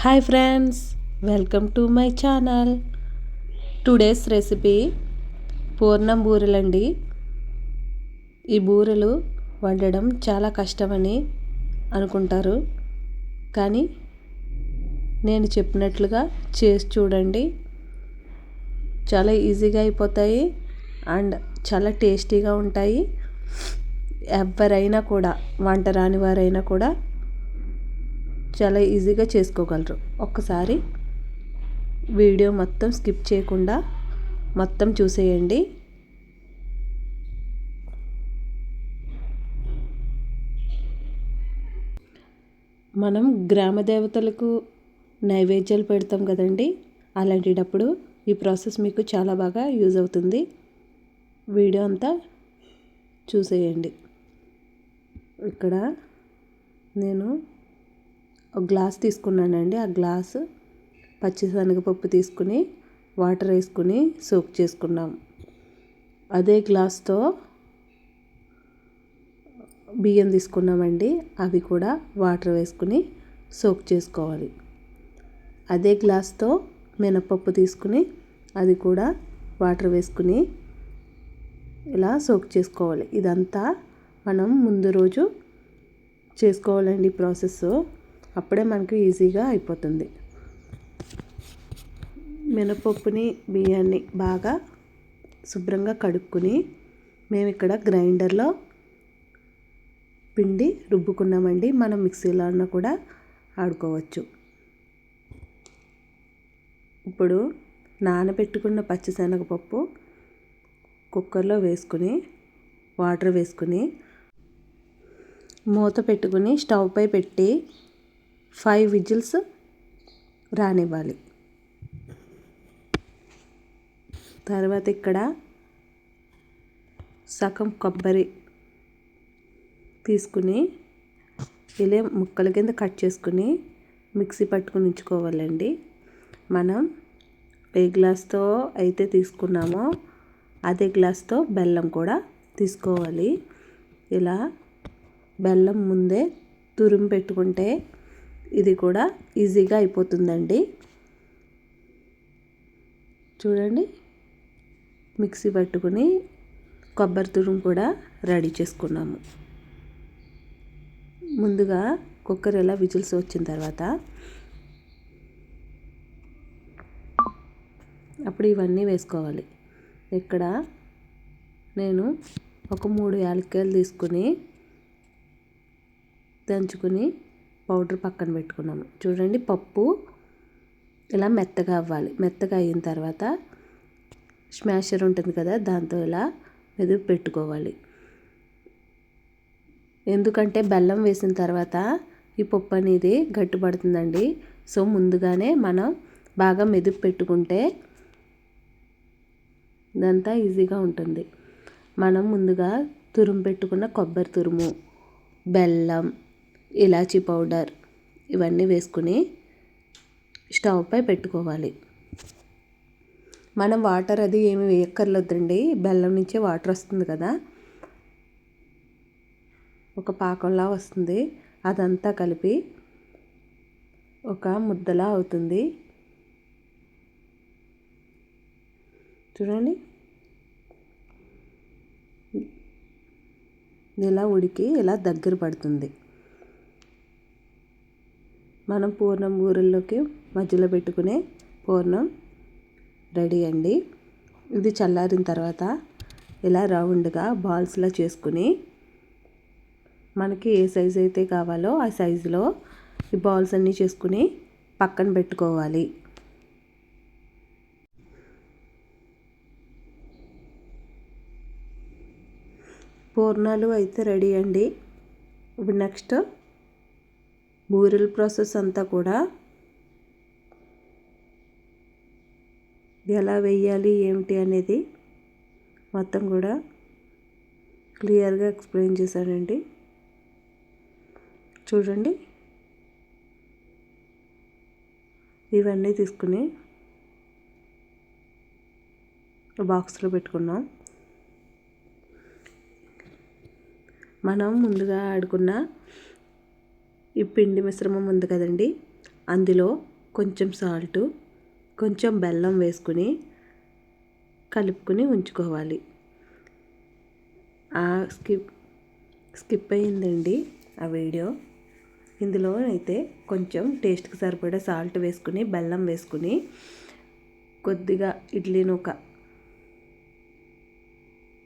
Hi friends welcome to my channel today's recipe పూర్ణం బూరెలండి. ఈ బూరెలు వండడం చాలా కష్టమని అనుకుంటారు. కానీ నేను చెప్పినట్లుగా చేసి చూడండి. చాలా ఈజీగా అయిపోతాయి అండ్ చాలా టేస్టీగా ఉంటాయి. ఎవరైనా కూడా వంట రాని వారైనా కూడా చాలా ఈజీగా చేసుకోగలరు. ఒక్కసారి వీడియో మొత్తం స్కిప్ చేయకుండా మొత్తం చూసేయండి. మనం గ్రామ దేవతలకు నైవేద్యాలు పెడతాం కదండి అలాంటిటప్పుడు ఈ ప్రాసెస్ మీకు చాలా బాగా యూజ్ అవుతుంది. వీడియో అంతా చూసేయండి. ఇక్కడ నేను ఒక గ్లాస్ తీసుకున్నానండి. ఆ గ్లాసు పచ్చిశనగపప్పు తీసుకుని వాటర్ వేసుకుని సోక్ చేసుకున్నాం. అదే గ్లాస్తో బియ్యం తీసుకున్నామండి. అవి కూడా వాటర్ వేసుకుని సోక్ చేసుకోవాలి. అదే గ్లాస్తో మినపప్పు తీసుకుని అది కూడా వాటర్ వేసుకుని ఇలా సోక్ చేసుకోవాలి. ఇదంతా మనం ముందు రోజు చేసుకోవాలండి ప్రాసెస్ అప్పుడే మనకు ఈజీగా అయిపోతుంది. మినపప్పుని బియ్యాన్ని బాగా శుభ్రంగా కడుక్కుని మేము ఇక్కడ గ్రైండర్లో పిండి రుబ్బుకున్నామండి. మనం మిక్సీలో అన్న కూడా ఆడుకోవచ్చు. ఇప్పుడు నానబెట్టుకున్న పచ్చిశనగపప్పు కుక్కర్లో వేసుకుని వాటర్ వేసుకుని మూత పెట్టుకుని స్టవ్ పై పెట్టి ఫైవ్ విజిల్స్ రానివ్వాలి. తర్వాత ఇక్కడ సగం కొబ్బరి తీసుకుని ఇలా ముక్కల కింద కట్ చేసుకుని మిక్సీ పట్టుకుని ఉంచుకోవాలండి. మనం ఏ గ్లాస్తో అయితే తీసుకున్నామో అదే గ్లాస్తో బెల్లం కూడా తీసుకోవాలి. ఇలా బెల్లం ముందే తురుము పెట్టుకుంటే ఇది కూడా ఈజీగా అయిపోతుందండి. చూడండి. మిక్సీ పట్టుకుని కొబ్బరి తురుము కూడా రెడీ చేసుకున్నాము. ముందుగా కుక్కర్ ఎలా విజిల్స్ వచ్చిన తర్వాత అప్పుడు ఇవన్నీ వేసుకోవాలి. ఇక్కడ నేను ఒక మూడు యాలక్కాయలు తీసుకుని దంచుకుని పౌడర్ పక్కన పెట్టుకున్నాము చూడండి పప్పు ఇలా మెత్తగా అవ్వాలి. మెత్తగా అయిన తర్వాత స్మాషర్ ఉంటుంది కదా దాంతో ఇలా మెదుపు పెట్టుకోవాలి. ఎందుకంటే బెల్లం వేసిన తర్వాత ఈ పప్పు అనేది గట్టిపడుతుందండి. సో ముందుగానే మనం బాగా మెదుపు పెట్టుకుంటే ఇదంతా ఈజీగా ఉంటుంది. మనం ముందుగా తురుము పెట్టుకున్న కొబ్బరి తురుము బెల్లం ఇలాచీ పౌడర్ ఇవన్నీ వేసుకుని స్టవ్ పై పెట్టుకోవాలి. మనం వాటర్ అది ఏమి వేయక్కర్లేదండి. బెల్లం నుంచే వాటర్ వస్తుంది కదా. ఒక పాకంలా వస్తుంది. అదంతా కలిపి ఒక ముద్దలా అవుతుంది. చూడండి. ఇలా ఉడికి ఇలా దగ్గర పడుతుంది. మనం పూర్ణం బూరెల్లోకి మధ్యలో పెట్టుకునే పూర్ణం రెడీ అండి. ఇది చల్లారిన తర్వాత ఇలా రౌండ్గా బాల్స్లా చేసుకుని మనకి ఏ సైజు అయితే కావాలో ఆ సైజులో ఈ బాల్స్ అన్నీ చేసుకుని పక్కన పెట్టుకోవాలి. పూర్ణాలు అయితే రెడీ అండి. ఇప్పుడు నెక్స్ట్ బూరెల ప్రాసెస్ అంతా కూడా ఎలా వేయాలి ఏమిటి అనేది మొత్తం కూడా క్లియర్గా ఎక్స్ప్లెయిన్ చేశానండి. చూడండి. ఇవన్నీ తీసుకుని బాక్స్లో పెట్టుకున్నాం. మనం ముందుగా ఆడుకున్న ఈ పిండి మిశ్రమం ఉంది కదండి. అందులో కొంచెం సాల్టు కొంచెం బెల్లం వేసుకుని కలుపుకుని ఉంచుకోవాలి. ఆ స్కిప్ స్కిప్ అయిందండి ఆ వీడియో ఇందులో అయితే కొంచెం టేస్ట్కి సరిపడే సాల్ట్ వేసుకుని బెల్లం వేసుకుని కొద్దిగా ఇడ్లీ నూక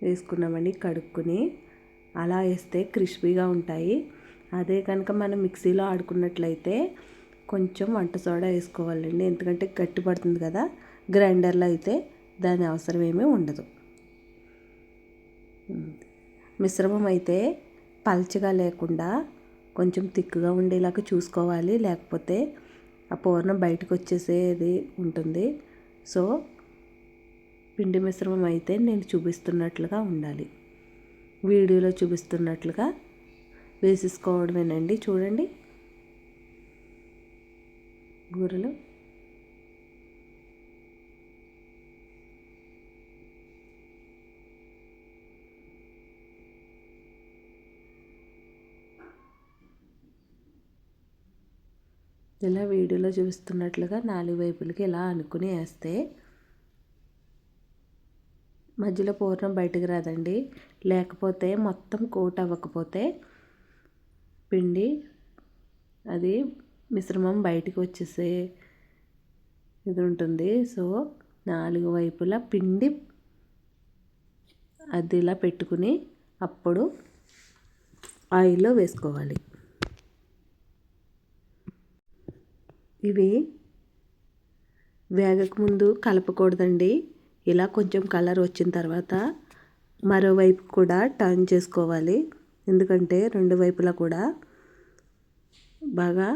వేసుకున్నామండి. కడుక్కుని అలా వేస్తే క్రిస్పీగా ఉంటాయి. అదే కనుక మనం మిక్సీలో ఆడుకున్నట్లయితే కొంచెం వంట సోడా వేసుకోవాలండి. ఎందుకంటే గట్టి పడుతుంది కదా గ్రైండర్లో అయితే దాని అవసరం ఏమీ ఉండదు. మిశ్రమం అయితే పల్చగా లేకుండా కొంచెం తిక్కుగా ఉండేలాగా చూసుకోవాలి. లేకపోతే ఆ పూర్ణం బయటకు వచ్చేసేది ఉంటుంది. సో పిండి మిశ్రమం అయితే నేను చూపిస్తున్నట్లుగా ఉండాలి. వీడియోలో చూపిస్తున్నట్లుగా వేసేసుకోవడమేనండి చూడండి. గూరలు ఇలా వీడియోలో చూస్తున్నట్లుగా నాలుగు వైపులకి ఇలా అనుకుని వేస్తే మధ్యలో పూర్ణం బయటకు రాదండి. లేకపోతే మొత్తం కోట్ అవ్వకపోతే పిండి అది మిశ్రమం బయటకు వచ్చేసే ఇది ఉంటుంది. సో నాలుగు వైపులా పిండి అది ఇలా పెట్టుకుని అప్పుడు ఆయిల్లో వేసుకోవాలి. ఇవి వేగకముందు కలపకూడదండి. ఇలా కొంచెం కలర్ వచ్చిన తర్వాత మరోవైపు కూడా టర్న్ చేసుకోవాలి. ఎందుకంటే రెండు వైపులా కూడా బాగా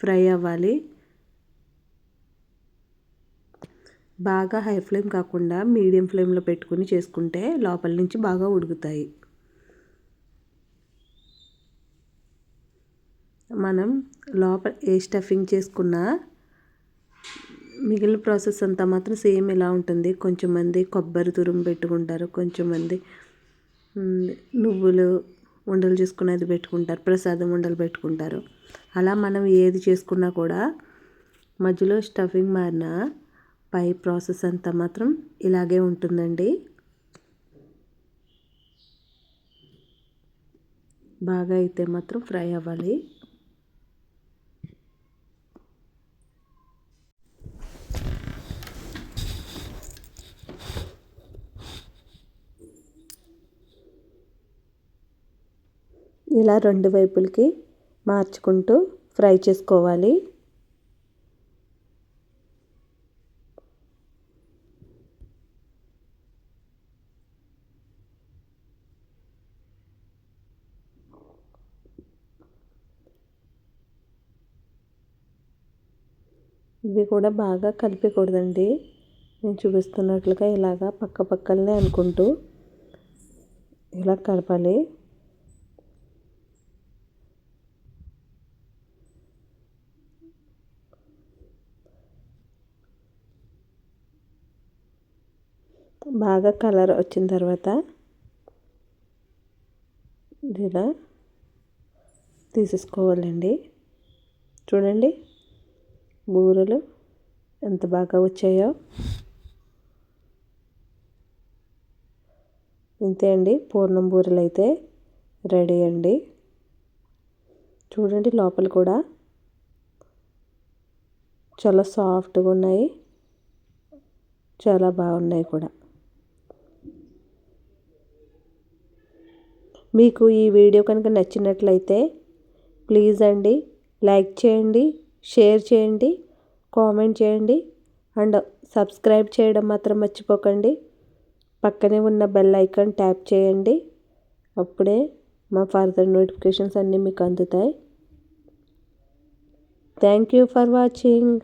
ఫ్రై అవ్వాలి. బాగా హై ఫ్లేమ్ కాకుండా మీడియం ఫ్లేమ్లో పెట్టుకుని చేసుకుంటే లోపల నుంచి బాగా ఉడుకుతాయి. మనం లోపల ఏ స్టఫింగ్ చేసుకున్నా మిగిలిన ప్రాసెస్ అంతా మాత్రం సేమ్ ఇలా ఉంటుంది. కొంచెం మంది కొబ్బరి తురుము పెట్టుకుంటారు కొంచెం మంది నువ్వులు ఉండలు చేసుకునేది పెట్టుకుంటారు ప్రసాదం ఉండలు పెట్టుకుంటారు. అలా మనం ఏది చేసుకున్నా కూడా మధ్యలో స్టఫింగ్ మారిన పై ప్రాసెస్ అంతా మాత్రం ఇలాగే ఉంటుందండి. బాగా అయితే మాత్రం ఫ్రై అవ్వాలి. ఇలా రెండు వైపులకి మార్చుకుంటూ ఫ్రై చేసుకోవాలి. ఇవి కూడా బాగా కలిపకూడదండి. నేను చూపిస్తున్నట్లుగా ఇలాగా పక్క పక్కలనే అనుకుంటూ ఇలా కలపాలి. బాగా కలర్ వచ్చిన తర్వాత ఇలా తీసేసుకోవాలండి. చూడండి బూరెలు ఎంత బాగా వచ్చాయో. ఇంతే అండి పూర్ణం బూరెలు అయితే రెడీ అండి. చూడండి లోపల కూడా చాలా సాఫ్ట్గా ఉన్నాయి. చాలా బాగున్నాయి కూడా. మీకు ఈ వీడియో కనుక నచ్చినట్లయితే ప్లీజ్ అండి లైక్ చేయండి షేర్ చేయండి కామెంట్ చేయండి అండ్ సబ్స్క్రైబ్ చేయడం మాత్రం మర్చిపోకండి. పక్కనే ఉన్న బెల్ ఐకాన్ ట్యాప్ చేయండి. అప్పుడే మా ఫర్దర్ నోటిఫికేషన్స్ అన్నీ మీకు అందుతాయి. Thank you for watching.